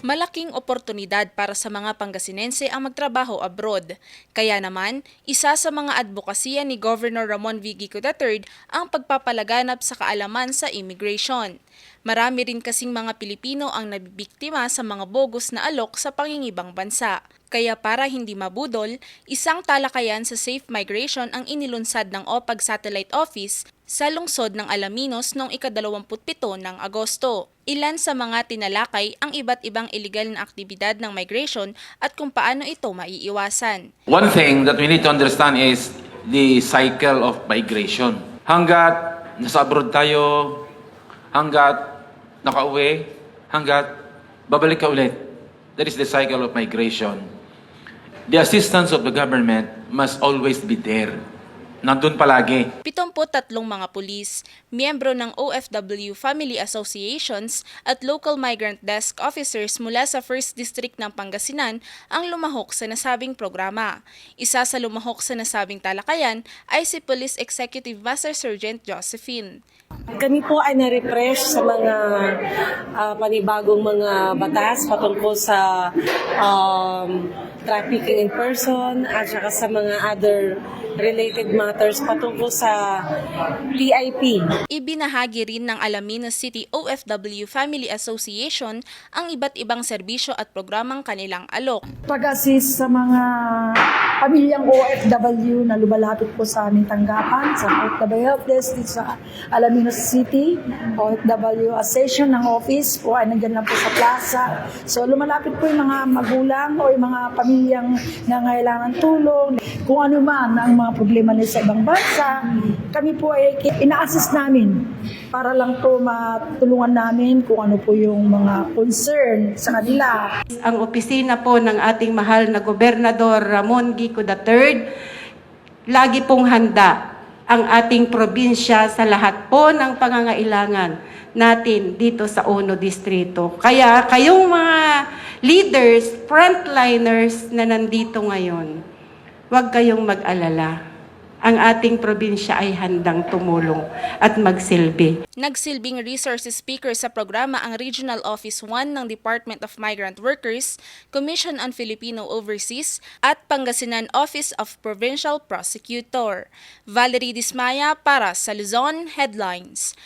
Malaking oportunidad para sa mga Pangasinense ang magtrabaho abroad. Kaya naman, isa sa mga advokasya ni Governor Ramon V. Gico III ang pagpapalaganap sa kaalaman sa immigration. Marami rin kasing mga Pilipino ang nabibiktima sa mga bogus na alok sa pangingibang bansa. Kaya para hindi mabudol, isang talakayan sa safe migration ang inilunsad ng OPAG Satellite Office sa lungsod ng Alaminos noong ika-27 ng Agosto. Ilan sa mga tinalakay ang iba't ibang illegal na aktibidad ng migration at kung paano ito maiiwasan. One thing that we need to understand is the cycle of migration. Hanggat nasa abroad tayo, hanggat nakauwi, hanggat babalik ka ulit. That is the cycle of migration. The assistance of the government must always be there. Nandun palagi. 73 mga pulis, miyembro ng OFW Family Associations at local migrant desk officers mula sa 1st District ng Pangasinan ang lumahok sa nasabing programa. Isa sa lumahok sa nasabing talakayan ay si Police Executive Master Sergeant Josephine. Kami po ay na-refresh sa mga ah, panibagong mga batas patungkol sa um, trafficking in person at saka sa mga other related matters patungkol sa PIP. Ibinahagi rin ng Alaminos City OFW Family Association ang iba't ibang serbisyo at programang kanilang alok. pag-assist sa mga pamilyang OFW na lumalapit po sa aming tanggapan sa OFW Help Desk dito sa Alaminos City. OFW Session ng office po ay nandyan lang po sa plaza. So lumalapit po yung mga magulang o yung mga pamilyang nangailangan ng tulong. Kung ano man ang mga problema nila sa ibang bansa, kami po ay ina-assist namin para lang po matulungan namin kung ano po yung mga concern sa kanila. ang opisina po ng ating mahal na Gobernador Ramon Gico III, lagi pong handa ang ating probinsya sa lahat po ng pangangailangan natin dito sa Ono Distrito. Kaya kayong mga leaders, frontliners na nandito ngayon, huwag kayong mag-alala. Ang ating probinsya ay handang tumulong at magsilbi. Nagsilbing resources speaker sa programa ang Regional Office 1 ng Department of Migrant Workers, Commission on Filipino Overseas at Pangasinan Office of Provincial Prosecutor. Valerie Dismaya para sa Luzon Headlines.